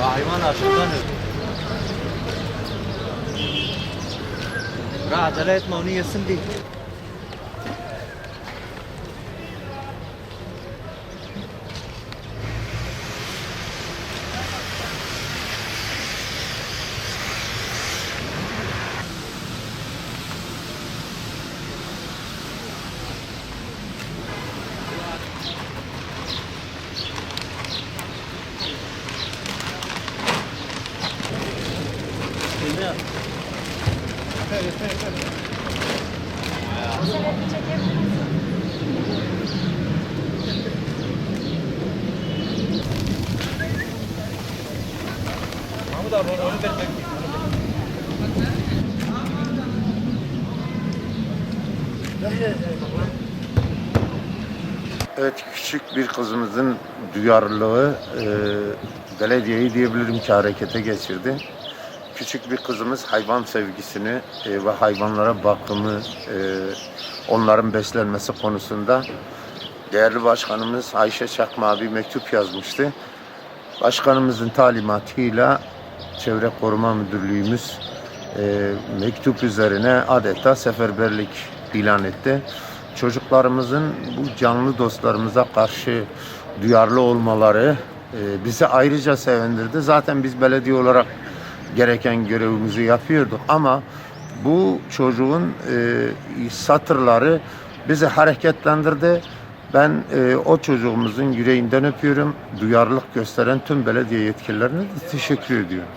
Hayvan العجله مونيه السندي Yeah. Bırak acele etme onu yesin değil. Mahmut abi onu ver Evet küçük bir kızımızın duyarlılığı e, belediyeyi diyebilirim ki harekete geçirdi. Küçük bir kızımız hayvan sevgisini e, ve hayvanlara bakımı, e, onların beslenmesi konusunda değerli başkanımız Ayşe Çakma bir mektup yazmıştı. Başkanımızın talimatıyla Çevre Koruma Müdürlüğümüz e, mektup üzerine adeta seferberlik ilan etti. Çocuklarımızın bu canlı dostlarımıza karşı duyarlı olmaları e, bizi ayrıca sevindirdi. Zaten biz belediye olarak gereken görevimizi yapıyorduk ama bu çocuğun e, satırları bizi hareketlendirdi. Ben e, o çocuğumuzun yüreğinden öpüyorum. Duyarlılık gösteren tüm belediye yetkililerine teşekkür ediyorum.